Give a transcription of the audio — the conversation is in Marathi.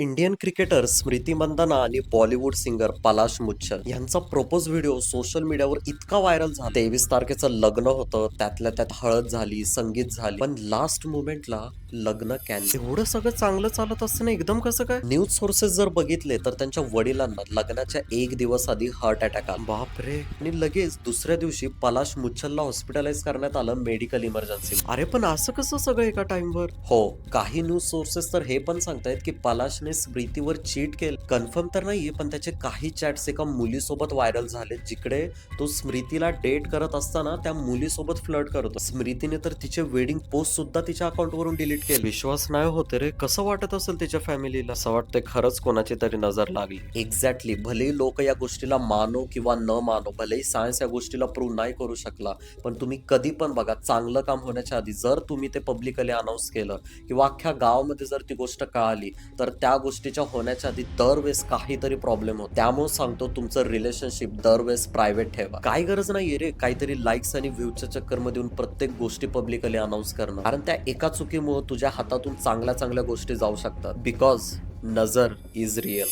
इंडियन क्रिकेटर स्मृती मंदना आणि बॉलिवूड सिंगर पलाश मुच्छल यांचा प्रपोज व्हिडिओ सोशल मीडियावर इतका व्हायरल झाला. तेवीस तारखेचं लग्न होतं. त्यातल्या त्यात हळद झाली संगीत झाली. पण लास्ट मुमेंटला लग्न कॅन्सल एवढं सगळं चांगलं चालत असताना एकदम कसं काय? न्यूज सोर्सेस जर बघितले तर त्यांच्या वडिलांना लग्नाच्या एक दिवस आधी हार्ट अटॅक आला. बापरे! आणि लगेच दुसऱ्या दिवशी पलाश मुच्छलला हॉस्पिटलाइज करण्यात आलं मेडिकल इमर्जन्सी अरे पण असं कसं सगळं एका टाइमवर हो काही न्यूज सोर्सेस तर हे पण सांगतायत की पलाशने स्मृतीवर चीट केलं. कन्फर्म तर नाहीये पण त्याचे काही चॅट्स एका मुलीसोबत व्हायरल झाले जिकडे तो स्मृतीला डेट करत असताना त्या मुलीसोबत फ्लर्ट करतो स्मृतीने तर तिचे वेडिंग पोस्ट सुद्धा तिच्या अकाउंटवरून डिलीट केले. विश्वास नाही होते रे कसं वाटत असेल तिच्या फॅमिलीला? असं वाटतंय खरंच कोणाची तरी नजर लागली. एक्झॅक्टली भलेही लोक या गोष्टीला मानो किंवा न मानो भलेही सायन्स या गोष्टीला प्रूव्ह नाही करू शकला पण तुम्ही कधी पण बघा चांगलं काम होण्याच्या आधी जर तुम्ही ते पब्लिकली अनाऊन्स केलं किंवा अख्ख्या गावामध्ये जर ती गोष्ट कळाली तर त्या गोष्टीच्या होण्याच्या आधी दरवेळेस काहीतरी प्रॉब्लेम होतो. त्यामुळे सांगतो तुमचं रिलेशनशिप दरवेळेस प्रायव्हेट ठेवा. काय गरज नाहीये रे काहीतरी लाईक्स आणि व्ह्यूच्या चक्करमध्ये येऊन प्रत्येक गोष्टी पब्लिकली अनाऊन्स करणं. कारण त्या एका चुकीमुळे तुझ्या हातातून चांगल्या चांगल्या गोष्टी जाऊ शकतात. बिकॉज नजर इज रिअल